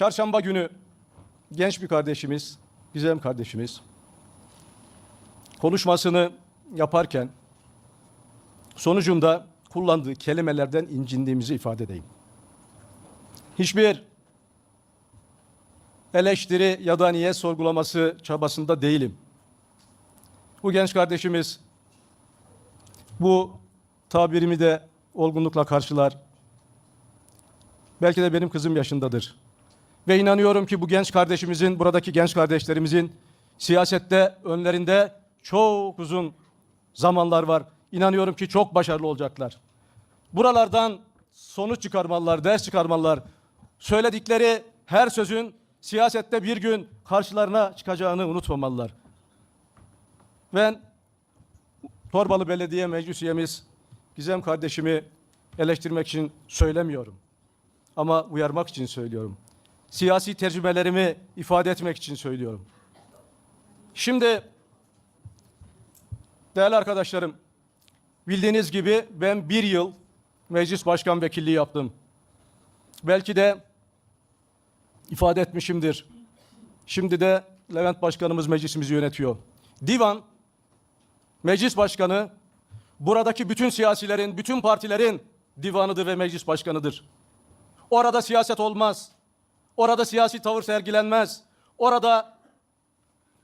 Çarşamba günü genç bir kardeşimiz, Gizem kardeşimiz konuşmasını yaparken sonucunda kullandığı kelimelerden incindiğimizi ifade edeyim. Hiçbir eleştiri ya da niyet sorgulaması çabasında değilim. Bu genç kardeşimiz bu tabirimi de olgunlukla karşılar. Belki de benim kızım yaşındadır. Ve inanıyorum ki bu genç kardeşimizin, buradaki genç kardeşlerimizin siyasette önlerinde çok uzun zamanlar var. İnanıyorum ki çok başarılı olacaklar. Buralardan sonuç çıkarmalılar, ders çıkarmalılar. Söyledikleri her sözün siyasette bir gün karşılarına çıkacağını unutmamalılar. Ben Torbalı Belediye Meclis üyemiz Gizem kardeşimi eleştirmek için söylemiyorum. Ama uyarmak için söylüyorum. Siyasi tercümelerimi ifade etmek için söylüyorum. Şimdi değerli arkadaşlarım, bildiğiniz gibi ben bir yıl meclis başkan vekilliği yaptım. Belki de ifade etmişimdir. Şimdi de Levent Başkanımız meclisimizi yönetiyor. Divan, meclis başkanı, buradaki bütün siyasilerin, bütün partilerin divanıdır ve meclis başkanıdır. Orada siyaset olmaz. Orada siyasi tavır sergilenmez. Orada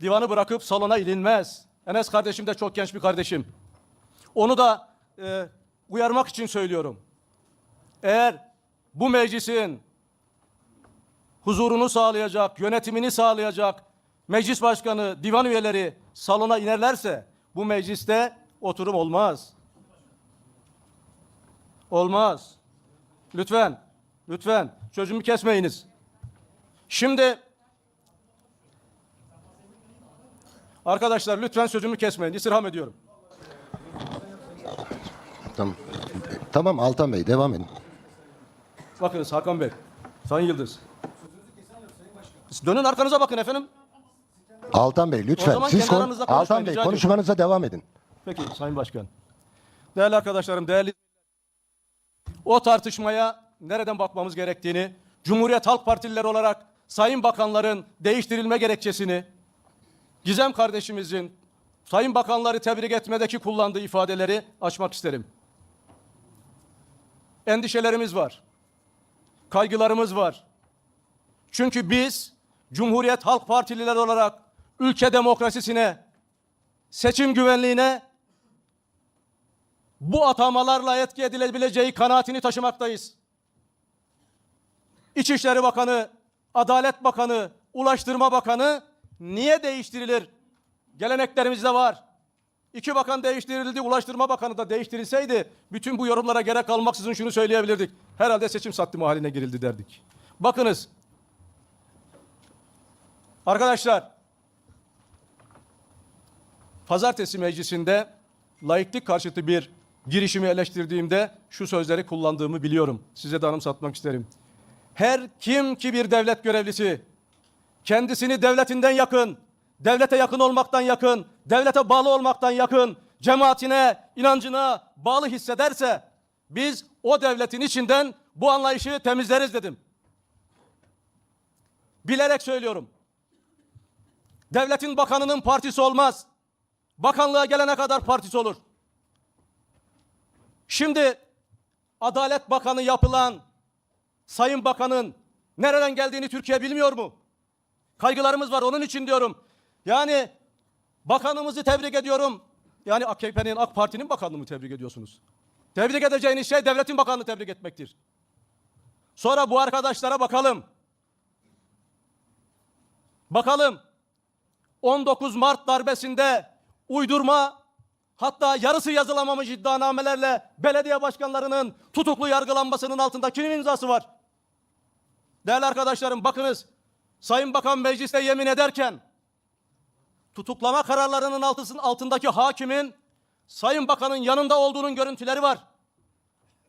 divanı bırakıp salona ilinmez. Enes kardeşim de çok genç bir kardeşim. Onu da e, uyarmak için söylüyorum. Eğer bu meclisin huzurunu sağlayacak, yönetimini sağlayacak meclis başkanı, divan üyeleri salona inerlerse bu mecliste oturum olmaz. Olmaz. Lütfen, lütfen sözümü kesmeyiniz. Şimdi arkadaşlar lütfen sözümü kesmeyin. İstirham ediyorum. Tamam. Tamam Altan Bey devam edin. Bakınız Hakan Bey, Sayın Yıldız. Dönün arkanıza bakın efendim. Altan Bey O lütfen zaman siz kendi kon- aranızda konuşmayın, Altan Bey rica ediyorum. konuşmanıza devam edin. Peki Sayın Başkan. Değerli arkadaşlarım, değerli o tartışmaya nereden bakmamız gerektiğini, Cumhuriyet Halk Partilileri olarak Sayın Bakanların değiştirilme gerekçesini, Gizem kardeşimizin Sayın Bakanları tebrik etmedeki kullandığı ifadeleri açmak isterim. Endişelerimiz var. Kaygılarımız var. Çünkü biz Cumhuriyet Halk Partilileri olarak ülke demokrasisine, seçim güvenliğine bu atamalarla etki edilebileceği kanaatini taşımaktayız. İçişleri Bakanı, Adalet Bakanı, Ulaştırma Bakanı niye değiştirilir? Geleneklerimizde var. İki bakan değiştirildi, Ulaştırma Bakanı da değiştirilseydi bütün bu yorumlara gerek kalmaksızın şunu söyleyebilirdik. Herhalde seçim sattımı haline girildi derdik. Bakınız. Arkadaşlar, Pazartesi meclisinde laiklik karşıtı bir girişimi eleştirdiğimde şu sözleri kullandığımı biliyorum. Size de anımsatmak isterim. Her kim ki bir devlet görevlisi kendisini devletinden yakın, devlete yakın olmaktan yakın, devlete bağlı olmaktan yakın, cemaatine, inancına bağlı hissederse biz o devletin içinden bu anlayışı temizleriz dedim. Bilerek söylüyorum. Devletin bakanının partisi olmaz. Bakanlığa gelene kadar partisi olur. Şimdi Adalet Bakanı yapılan Sayın Bakanın nereden geldiğini Türkiye bilmiyor mu? Kaygılarımız var onun için diyorum. Yani bakanımızı tebrik ediyorum. Yani AKP'nin AK Parti'nin bakanını mı tebrik ediyorsunuz? Tebrik edeceğiniz şey devletin bakanını tebrik etmektir. Sonra bu arkadaşlara bakalım. Bakalım 19 Mart darbesinde uydurma hatta yarısı yazılamamış iddianamelerle belediye başkanlarının tutuklu yargılanmasının altında kimin imzası var? Değerli arkadaşlarım bakınız Sayın Bakan mecliste yemin ederken tutuklama kararlarının altısının altındaki hakimin Sayın Bakan'ın yanında olduğunun görüntüleri var.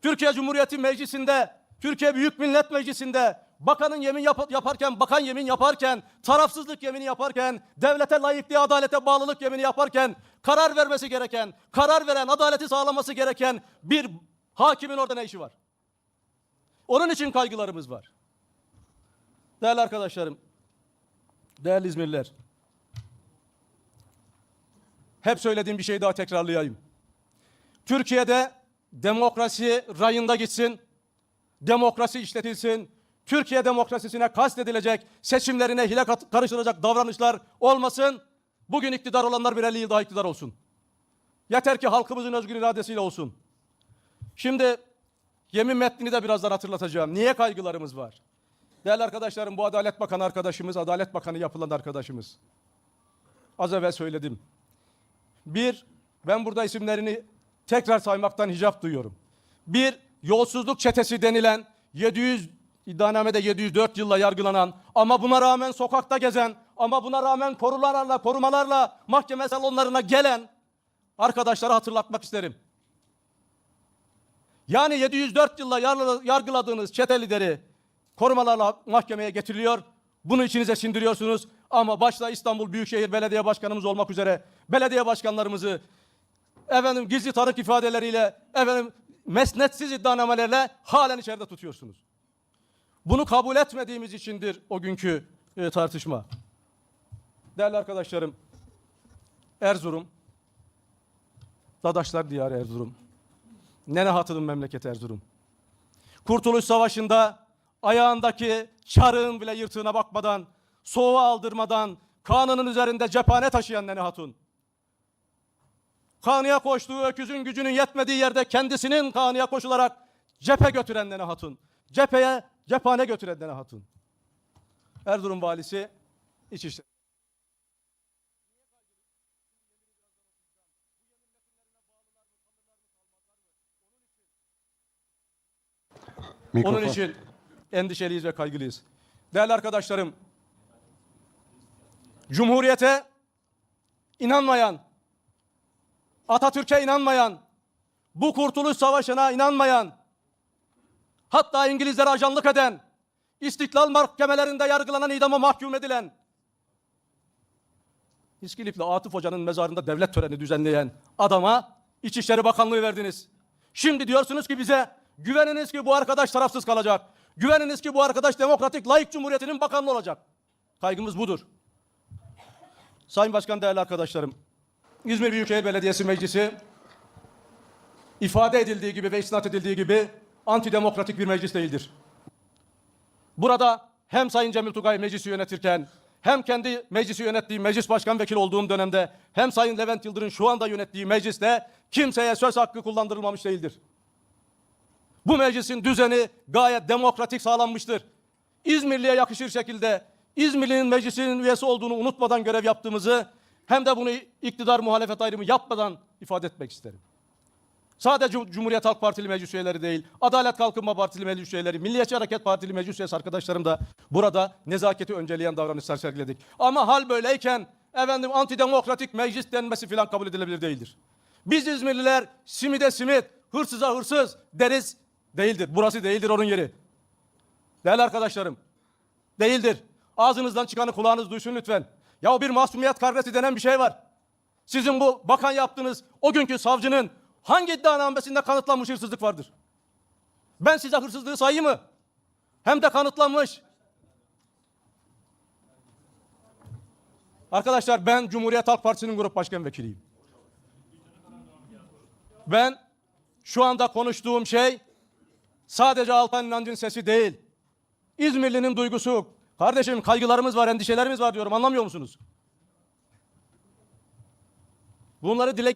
Türkiye Cumhuriyeti Meclisi'nde, Türkiye Büyük Millet Meclisi'nde bakanın yemin yap- yaparken, bakan yemin yaparken, tarafsızlık yemini yaparken, devlete layıklığa, adalete bağlılık yemini yaparken, karar vermesi gereken, karar veren, adaleti sağlaması gereken bir hakimin orada ne işi var? Onun için kaygılarımız var. Değerli arkadaşlarım, değerli İzmirliler. Hep söylediğim bir şeyi daha tekrarlayayım. Türkiye'de demokrasi rayında gitsin, demokrasi işletilsin, Türkiye demokrasisine kastedilecek, seçimlerine hile karıştıracak davranışlar olmasın. Bugün iktidar olanlar bir 50 yıl daha iktidar olsun. Yeter ki halkımızın özgür iradesiyle olsun. Şimdi yemin metnini de birazdan hatırlatacağım. Niye kaygılarımız var? Değerli arkadaşlarım bu Adalet Bakanı arkadaşımız, Adalet Bakanı yapılan arkadaşımız. Az evvel söyledim. Bir, ben burada isimlerini tekrar saymaktan hicap duyuyorum. Bir, yolsuzluk çetesi denilen 700 iddianamede 704 yılla yargılanan ama buna rağmen sokakta gezen ama buna rağmen korumalarla korumalarla mahkeme salonlarına gelen arkadaşlara hatırlatmak isterim. Yani 704 yılla yargıla- yargıladığınız çete lideri korumalarla mahkemeye getiriliyor. Bunu içinize sindiriyorsunuz. Ama başta İstanbul Büyükşehir Belediye Başkanımız olmak üzere belediye başkanlarımızı efendim gizli tanık ifadeleriyle efendim mesnetsiz iddianamelerle halen içeride tutuyorsunuz. Bunu kabul etmediğimiz içindir o günkü e, tartışma. Değerli arkadaşlarım, Erzurum, Dadaşlar Diyarı Erzurum, Nene Hatı'nın memleketi Erzurum. Kurtuluş Savaşı'nda ayağındaki çarığın bile yırtığına bakmadan, soğuğa aldırmadan, kanının üzerinde cephane taşıyan Nene Hatun. Kanıya koştuğu öküzün gücünün yetmediği yerde kendisinin kanıya koşularak cephe götüren Nene Hatun. Cepheye cephane götüren Nene Hatun. Erzurum valisi İçişleri. Mikrofon. Onun için endişeliyiz ve kaygılıyız. Değerli arkadaşlarım, Cumhuriyete inanmayan, Atatürk'e inanmayan, bu Kurtuluş Savaşı'na inanmayan, hatta İngilizlere ajanlık eden, istiklal mahkemelerinde yargılanan idama mahkum edilen, İskilipli Atıf Hoca'nın mezarında devlet töreni düzenleyen adama İçişleri Bakanlığı verdiniz. Şimdi diyorsunuz ki bize güveniniz ki bu arkadaş tarafsız kalacak. Güveniniz ki bu arkadaş demokratik layık cumhuriyetinin bakanlığı olacak. Kaygımız budur. Sayın Başkan değerli arkadaşlarım. İzmir Büyükşehir Belediyesi Meclisi ifade edildiği gibi ve isnat edildiği gibi antidemokratik bir meclis değildir. Burada hem Sayın Cemil Tugay meclisi yönetirken hem kendi meclisi yönettiği meclis başkan vekili olduğum dönemde hem Sayın Levent Yıldır'ın şu anda yönettiği mecliste kimseye söz hakkı kullandırılmamış değildir. Bu meclisin düzeni gayet demokratik sağlanmıştır. İzmirli'ye yakışır şekilde İzmirli'nin meclisinin üyesi olduğunu unutmadan görev yaptığımızı hem de bunu iktidar muhalefet ayrımı yapmadan ifade etmek isterim. Sadece Cum- Cumhuriyet Halk Partili meclis üyeleri değil, Adalet Kalkınma Partili meclis üyeleri, Milliyetçi Hareket Partili meclis üyesi arkadaşlarım da burada nezaketi önceleyen davranışlar sergiledik. Ama hal böyleyken efendim antidemokratik meclis denmesi filan kabul edilebilir değildir. Biz İzmirliler simide simit, hırsıza hırsız deriz değildir. Burası değildir onun yeri. Değerli arkadaşlarım, değildir. Ağzınızdan çıkanı kulağınız duysun lütfen. Ya bir masumiyet karnesi denen bir şey var. Sizin bu bakan yaptığınız o günkü savcının hangi iddianamesinde kanıtlanmış hırsızlık vardır? Ben size hırsızlığı sayayım mı? Hem de kanıtlanmış. Arkadaşlar ben Cumhuriyet Halk Partisi'nin grup başkan vekiliyim. Ben şu anda konuştuğum şey sadece Alpan İnancı'nın sesi değil. İzmirli'nin duygusu. Kardeşim kaygılarımız var, endişelerimiz var diyorum. Anlamıyor musunuz? Bunları dile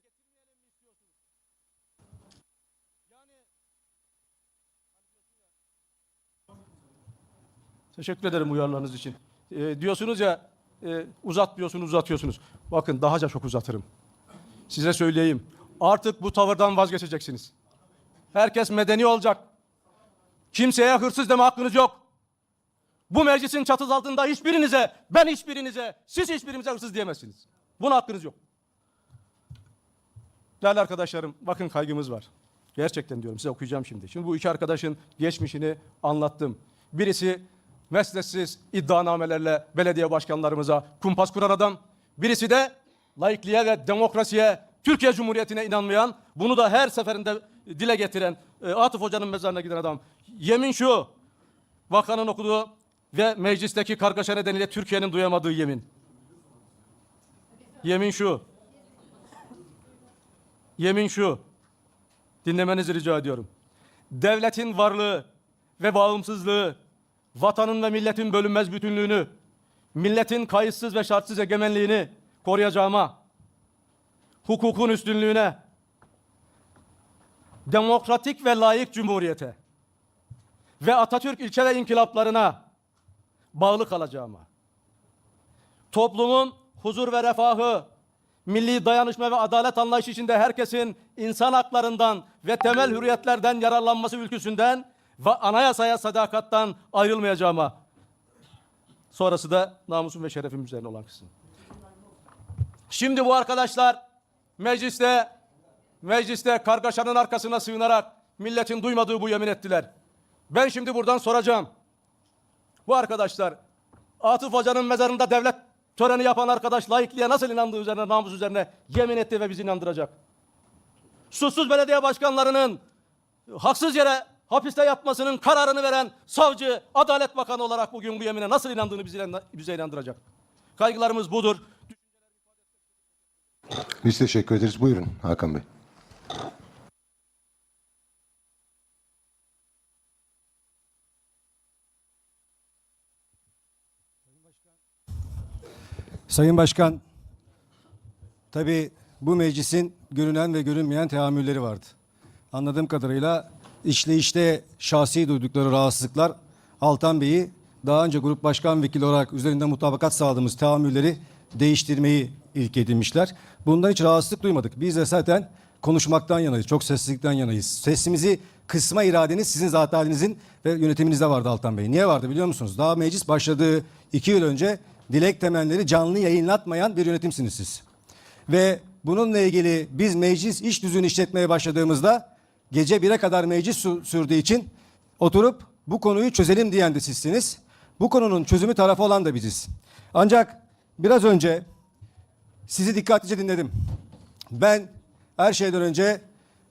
Teşekkür ederim uyarılarınız için. Ee, diyorsunuz ya e, uzatmıyorsunuz uzatıyorsunuz. Bakın dahaca çok uzatırım. Size söyleyeyim. Artık bu tavırdan vazgeçeceksiniz. Herkes medeni olacak. Kimseye hırsız deme hakkınız yok. Bu meclisin çatısı altında hiçbirinize, ben hiçbirinize, siz hiçbirimize hırsız diyemezsiniz. Buna hakkınız yok. Değerli arkadaşlarım, bakın kaygımız var. Gerçekten diyorum size okuyacağım şimdi. Şimdi bu iki arkadaşın geçmişini anlattım. Birisi mesleksiz iddianamelerle belediye başkanlarımıza kumpas kuran adam. Birisi de laikliğe ve demokrasiye, Türkiye Cumhuriyeti'ne inanmayan, bunu da her seferinde dile getiren e, Atıf Hoca'nın mezarına giden adam. Yemin şu, bakanın okuduğu ve meclisteki kargaşa nedeniyle Türkiye'nin duyamadığı yemin. Yemin şu. Yemin şu. Dinlemenizi rica ediyorum. Devletin varlığı ve bağımsızlığı, vatanın ve milletin bölünmez bütünlüğünü, milletin kayıtsız ve şartsız egemenliğini koruyacağıma, hukukun üstünlüğüne, demokratik ve layık cumhuriyete ve Atatürk ilke ve inkılaplarına bağlı kalacağıma, toplumun huzur ve refahı, milli dayanışma ve adalet anlayışı içinde herkesin insan haklarından ve temel hürriyetlerden yararlanması ülküsünden ve anayasaya sadakattan ayrılmayacağıma. Sonrası da namusum ve şerefim üzerine olan kısım. Şimdi bu arkadaşlar mecliste mecliste kargaşanın arkasına sığınarak milletin duymadığı bu yemin ettiler. Ben şimdi buradan soracağım. Bu arkadaşlar Atıf Hoca'nın mezarında devlet töreni yapan arkadaş laikliğe nasıl inandığı üzerine, namus üzerine yemin etti ve bizi inandıracak. Suçsuz belediye başkanlarının haksız yere hapiste yatmasının kararını veren savcı, Adalet Bakanı olarak bugün bu yemine nasıl inandığını bize inandıracak. Kaygılarımız budur. Biz teşekkür ederiz. Buyurun Hakan Bey. Sayın Başkan, tabii bu meclisin görünen ve görünmeyen teamülleri vardı. Anladığım kadarıyla işleyişte şahsi duydukları rahatsızlıklar Altan Bey'i daha önce grup başkan vekili olarak üzerinde mutabakat sağladığımız teamülleri değiştirmeyi ilk edinmişler. Bundan hiç rahatsızlık duymadık. Biz de zaten konuşmaktan yanayız, çok sessizlikten yanayız. Sesimizi kısma iradeniz sizin zat ve yönetiminizde vardı Altan Bey. Niye vardı biliyor musunuz? Daha meclis başladığı iki yıl önce dilek temelleri canlı yayınlatmayan bir yönetimsiniz siz. Ve bununla ilgili biz meclis iş düzünü işletmeye başladığımızda gece 1'e kadar meclis sü- sürdüğü için oturup bu konuyu çözelim diyen de sizsiniz. Bu konunun çözümü tarafı olan da biziz. Ancak biraz önce sizi dikkatlice dinledim. Ben her şeyden önce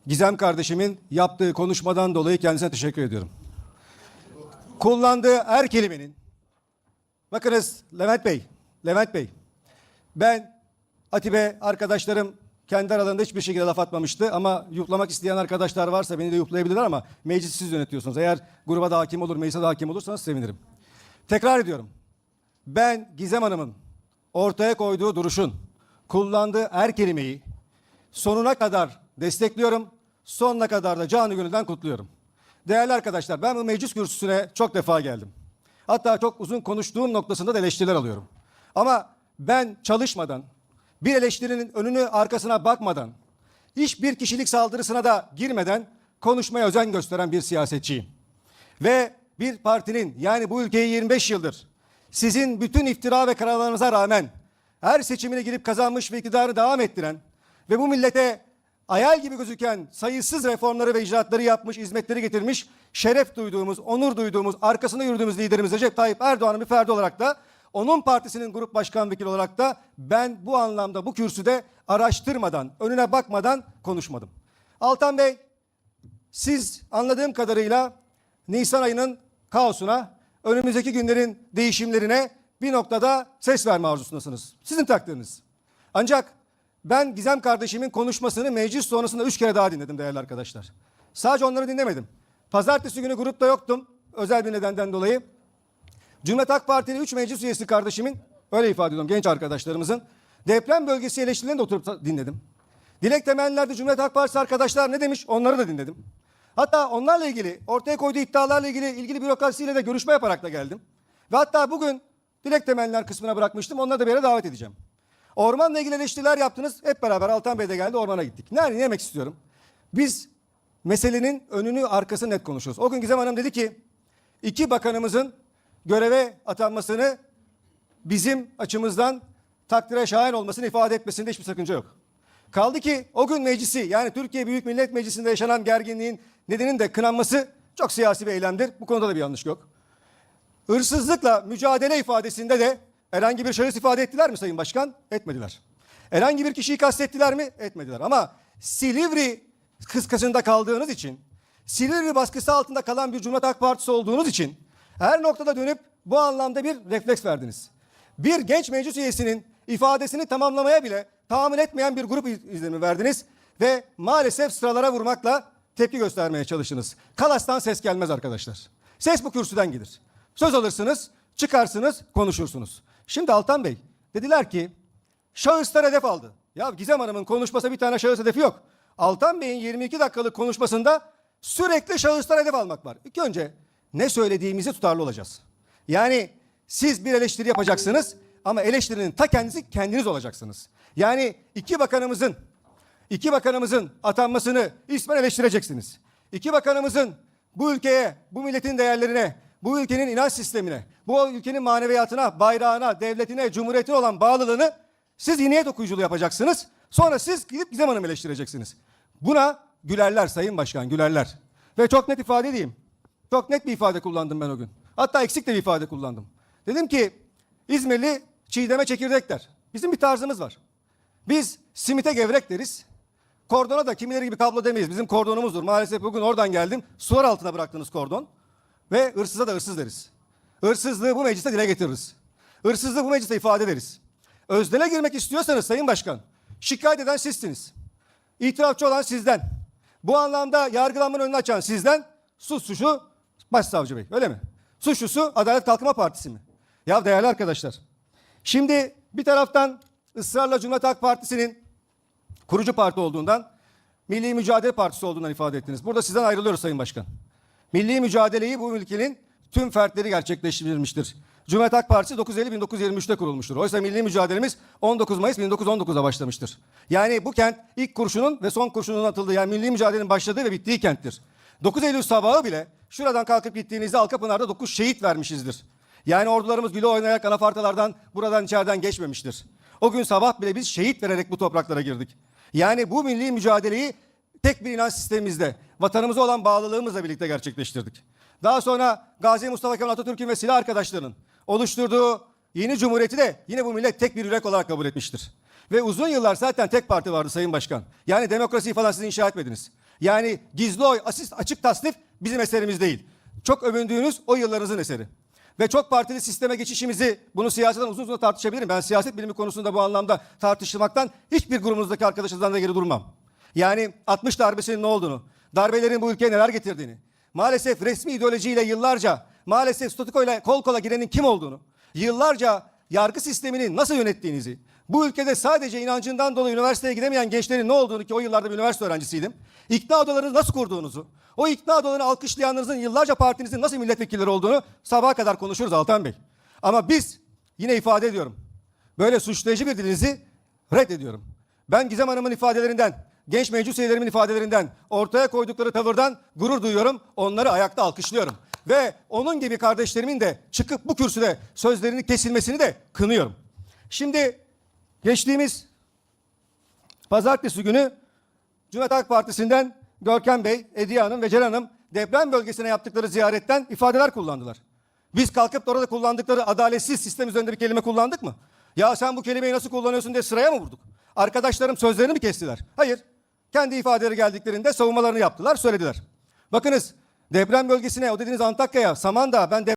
Gizem kardeşimin yaptığı konuşmadan dolayı kendisine teşekkür ediyorum. Kullandığı her kelimenin Bakınız Levent Bey, Levent Bey. Ben Atibe arkadaşlarım kendi aralarında hiçbir şekilde laf atmamıştı ama yuhlamak isteyen arkadaşlar varsa beni de yuhlayabilirler ama meclisi siz yönetiyorsunuz. Eğer gruba da hakim olur, meclise de hakim olursanız sevinirim. Tekrar ediyorum. Ben Gizem Hanım'ın ortaya koyduğu duruşun, kullandığı her kelimeyi sonuna kadar destekliyorum. Sonuna kadar da canı gönülden kutluyorum. Değerli arkadaşlar ben bu meclis kürsüsüne çok defa geldim. Hatta çok uzun konuştuğum noktasında da eleştiriler alıyorum. Ama ben çalışmadan, bir eleştirinin önünü arkasına bakmadan, hiçbir kişilik saldırısına da girmeden konuşmaya özen gösteren bir siyasetçiyim. Ve bir partinin yani bu ülkeyi 25 yıldır sizin bütün iftira ve kararlarınıza rağmen her seçimine girip kazanmış ve iktidarı devam ettiren ve bu millete hayal gibi gözüken sayısız reformları ve icraatları yapmış, hizmetleri getirmiş, şeref duyduğumuz, onur duyduğumuz, arkasında yürüdüğümüz liderimiz Recep Tayyip Erdoğan'ın bir ferdi olarak da onun partisinin grup başkan vekili olarak da ben bu anlamda bu kürsüde araştırmadan, önüne bakmadan konuşmadım. Altan Bey siz anladığım kadarıyla Nisan ayının kaosuna, önümüzdeki günlerin değişimlerine bir noktada ses verme arzusundasınız. Sizin takdiriniz. Ancak ben Gizem kardeşimin konuşmasını meclis sonrasında üç kere daha dinledim değerli arkadaşlar. Sadece onları dinlemedim. Pazartesi günü grupta yoktum özel bir nedenden dolayı. Cumhuriyet Halk Partili 3 meclis üyesi kardeşimin, öyle ifade ediyorum genç arkadaşlarımızın, deprem bölgesi eleştirilerini de oturup dinledim. Dilek temellerde Cumhuriyet Halk Partisi arkadaşlar ne demiş onları da dinledim. Hatta onlarla ilgili ortaya koyduğu iddialarla ilgili ilgili bürokrasiyle de görüşme yaparak da geldim. Ve hatta bugün dilek temeller kısmına bırakmıştım onları da bir yere davet edeceğim. Ormanla ilgili eleştiriler yaptınız. Hep beraber Altan Bey de geldi ormana gittik. Ne, ne demek istiyorum? Biz meselenin önünü arkasını net konuşuyoruz. O gün Gizem Hanım dedi ki iki bakanımızın göreve atanmasını bizim açımızdan takdire şayan olmasını ifade etmesinde hiçbir sakınca yok. Kaldı ki o gün meclisi yani Türkiye Büyük Millet Meclisi'nde yaşanan gerginliğin nedeninin de kınanması çok siyasi bir eylemdir. Bu konuda da bir yanlış yok. Hırsızlıkla mücadele ifadesinde de herhangi bir şahıs ifade ettiler mi Sayın Başkan? Etmediler. Herhangi bir kişiyi kastettiler mi? Etmediler. Ama Silivri kıskasında kaldığınız için, Silivri baskısı altında kalan bir Cumhuriyet Halk Partisi olduğunuz için her noktada dönüp bu anlamda bir refleks verdiniz. Bir genç meclis üyesinin ifadesini tamamlamaya bile tahammül etmeyen bir grup iz- izlenimi verdiniz ve maalesef sıralara vurmakla tepki göstermeye çalıştınız. Kalas'tan ses gelmez arkadaşlar. Ses bu kürsüden gelir. Söz alırsınız, çıkarsınız, konuşursunuz. Şimdi Altan Bey dediler ki şahıslar hedef aldı. Ya Gizem Hanım'ın konuşması bir tane şahıs hedefi yok. Altan Bey'in 22 dakikalık konuşmasında sürekli şahıslar hedef almak var. İlk önce ne söylediğimizi tutarlı olacağız. Yani siz bir eleştiri yapacaksınız ama eleştirinin ta kendisi kendiniz olacaksınız. Yani iki bakanımızın iki bakanımızın atanmasını ismen eleştireceksiniz. İki bakanımızın bu ülkeye, bu milletin değerlerine, bu ülkenin inanç sistemine, bu ülkenin maneviyatına, bayrağına, devletine, cumhuriyetine olan bağlılığını siz niyet okuyuculuğu yapacaksınız. Sonra siz gidip Gizem Hanım'ı eleştireceksiniz. Buna gülerler Sayın Başkan, gülerler. Ve çok net ifade edeyim. Çok net bir ifade kullandım ben o gün. Hatta eksik de bir ifade kullandım. Dedim ki İzmirli çiğdeme çekirdek der. Bizim bir tarzımız var. Biz simite gevrek deriz. Kordona da kimileri gibi kablo demeyiz. Bizim kordonumuzdur. Maalesef bugün oradan geldim. Sular altına bıraktığınız kordon. Ve hırsıza da hırsız deriz. Hırsızlığı bu mecliste dile getiririz. Hırsızlığı bu mecliste ifade ederiz. Özdele girmek istiyorsanız Sayın Başkan, şikayet eden sizsiniz. İtirafçı olan sizden. Bu anlamda yargılanmanın önünü açan sizden, suçlusu Başsavcı Bey. Öyle mi? Suçlusu Adalet Kalkınma Partisi mi? Ya değerli arkadaşlar. Şimdi bir taraftan ısrarla Cumhuriyet Halk Partisi'nin kurucu parti olduğundan, Milli Mücadele Partisi olduğundan ifade ettiniz. Burada sizden ayrılıyoruz Sayın Başkan. Milli mücadeleyi bu ülkenin tüm fertleri gerçekleştirmiştir. Cumhuriyet Halk Partisi 9 Eylül 1923'te kurulmuştur. Oysa milli mücadelemiz 19 Mayıs 1919'da başlamıştır. Yani bu kent ilk kurşunun ve son kurşunun atıldığı yani milli mücadelenin başladığı ve bittiği kenttir. 9 Eylül sabahı bile şuradan kalkıp gittiğinizde Alkapınar'da 9 şehit vermişizdir. Yani ordularımız güle oynayarak anafartalardan buradan içeriden geçmemiştir. O gün sabah bile biz şehit vererek bu topraklara girdik. Yani bu milli mücadeleyi tek bir inanç sistemimizde vatanımıza olan bağlılığımızla birlikte gerçekleştirdik. Daha sonra Gazi Mustafa Kemal Atatürk'ün ve silah arkadaşlarının oluşturduğu yeni cumhuriyeti de yine bu millet tek bir yürek olarak kabul etmiştir. Ve uzun yıllar zaten tek parti vardı Sayın Başkan. Yani demokrasiyi falan siz inşa etmediniz. Yani gizli oy, asist, açık tasnif bizim eserimiz değil. Çok övündüğünüz o yıllarınızın eseri. Ve çok partili sisteme geçişimizi bunu siyasetten uzun uzun tartışabilirim. Ben siyaset bilimi konusunda bu anlamda tartışmaktan hiçbir grubumuzdaki arkadaşlardan da geri durmam. Yani 60 darbesinin ne olduğunu, darbelerin bu ülkeye neler getirdiğini, maalesef resmi ideolojiyle yıllarca, maalesef statükoyla kol kola girenin kim olduğunu, yıllarca yargı sistemini nasıl yönettiğinizi, bu ülkede sadece inancından dolayı üniversiteye gidemeyen gençlerin ne olduğunu ki o yıllarda bir üniversite öğrencisiydim. İkna odalarını nasıl kurduğunuzu, o ikna odalarını alkışlayanlarınızın yıllarca partinizin nasıl milletvekilleri olduğunu sabaha kadar konuşuruz Altan Bey. Ama biz yine ifade ediyorum. Böyle suçlayıcı bir dilinizi reddediyorum. Ben Gizem Hanım'ın ifadelerinden, genç meclis üyelerimin ifadelerinden, ortaya koydukları tavırdan gurur duyuyorum. Onları ayakta alkışlıyorum. Ve onun gibi kardeşlerimin de çıkıp bu kürsüde sözlerinin kesilmesini de kınıyorum. Şimdi geçtiğimiz pazartesi günü Cumhuriyet Halk Partisi'nden Görkem Bey, Ediye Hanım ve Ceren Hanım deprem bölgesine yaptıkları ziyaretten ifadeler kullandılar. Biz kalkıp da orada kullandıkları adaletsiz sistem üzerinde bir kelime kullandık mı? Ya sen bu kelimeyi nasıl kullanıyorsun diye sıraya mı vurduk? Arkadaşlarım sözlerini mi kestiler? Hayır. Kendi ifadeleri geldiklerinde savunmalarını yaptılar, söylediler. Bakınız deprem bölgesine, o dediğiniz Antakya'ya, Samandağ, ben deprem